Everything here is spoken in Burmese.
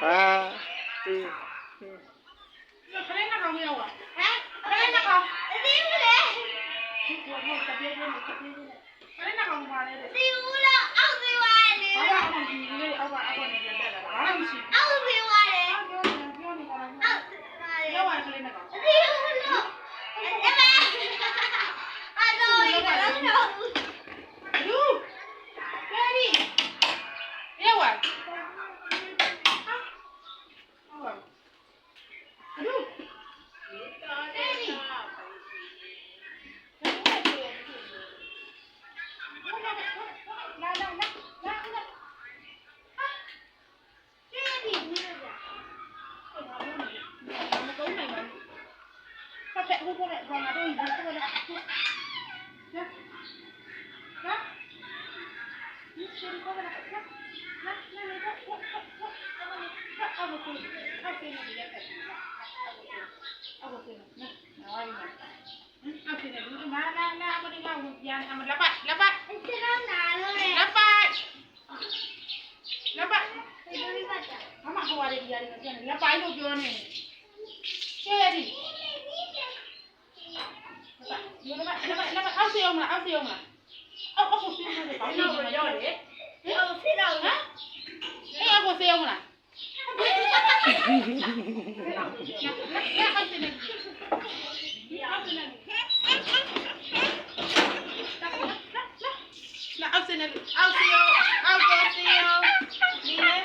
ဟာဒီခလေးနှကောင်မရောက်ပါဟမ်ခလေးနှကောင်အသေးဘူးလေဒီကောမတပြေးနေတပြေးနေခလေးနှကောင်ပါလေဒီဘူးလားအောက်သေးပါလေဘာမှမရှိဘူးလေအောက်ကအပေါ်နေပြတ်တာဘာမှမရှိဘူး Lepas. Mama keluar dari jaringan. Lepas itu Joni. Sherry. 那么那么那么二十用了，二十用了，二二十用了，那我要的，我非常啊，哎呀，我谁用了？那二十呢？二十用，二十用，你呢？